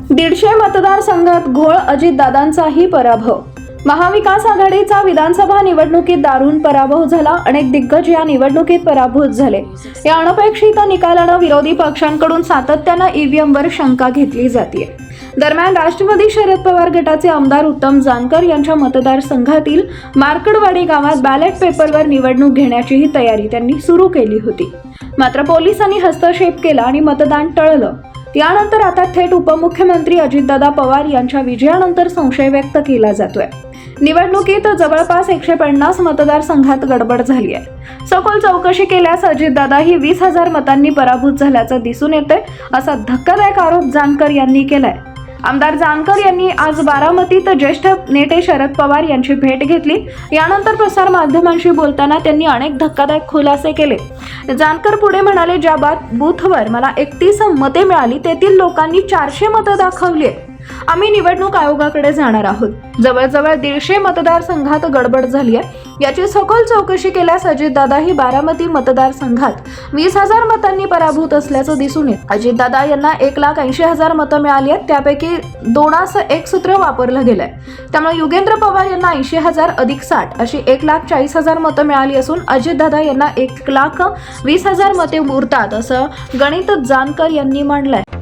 दीडशे मतदारसंघात घोळ अजितदादांचाही पराभव. महाविकास आघाडीचा विधानसभा निवडणुकीत दारुण पराभव झाला अनेक दिग्गज या निवडणुकीत पराभूत झाले. या अनपेक्षित निकालानं विरोधी पक्षांकडून सातत्यानं ईव्हीएमवर शंका घेतली जाते दरम्यान राष्ट्रवादी शरद पवार गटाचे आमदार उत्तम जानकर यांच्या मतदारसंघातील मार्कडवाडी गावात बॅलेट पेपरवर निवडणूक घेण्याचीही तयारी त्यांनी सुरू केली होती. मात्र पोलिसांनी हस्तक्षेप केला आणि मतदान टळलं. यानंतर आता थेट उपमुख्यमंत्री अजितदादा पवार यांच्या विजयानंतर संशय व्यक्त केला जातोय. निवडणुकीत जवळपास एकशे पन्नास मतदारसंघात गडबड झाली आहे. सखोल चौकशी केल्यास अजितदादा ही वीस हजार मतांनी पराभूत झाल्याचं दिसून येते असा धक्कादायक आरोप जानकर यांनी केलाय. आमदार जानकर यांनी आज बारामतीत ज्येष्ठ नेते शरद पवार यांची भेट घेतली. यानंतर प्रसार माध्यमांशी बोलताना त्यांनी अनेक धक्कादायक खुलासे केले. जानकर पुढे म्हणाले ज्या बात बूथवर मला एकतीस मते मिळाली तेथील लोकांनी चारशे मतं दाखवली आम्ही निवडणूक आयोगाकडे जाणार आहोत. जवळजवळ दीडशे मतदारसंघात गडबड झाली आहे. याची सखोल चौकशी केल्यास अजितदादा ही बारामती मतदारसंघात वीस हजार मतांनी पराभूत असल्याचं दिसून येत. अजितदादा यांना एक लाख ऐंशी हजार मतं मिळाली आहेत. त्यापैकी दोनास एक सूत्र वापरलं गेलंय. त्यामुळे युगेंद्र पवार यांना ऐंशी हजार अधिक साठ अशी एक लाख चाळीस हजार मतं मिळाली असून अजितदादा यांना एक लाख वीस हजार मते उरतात असं गणित जानकर यांनी मांडलंय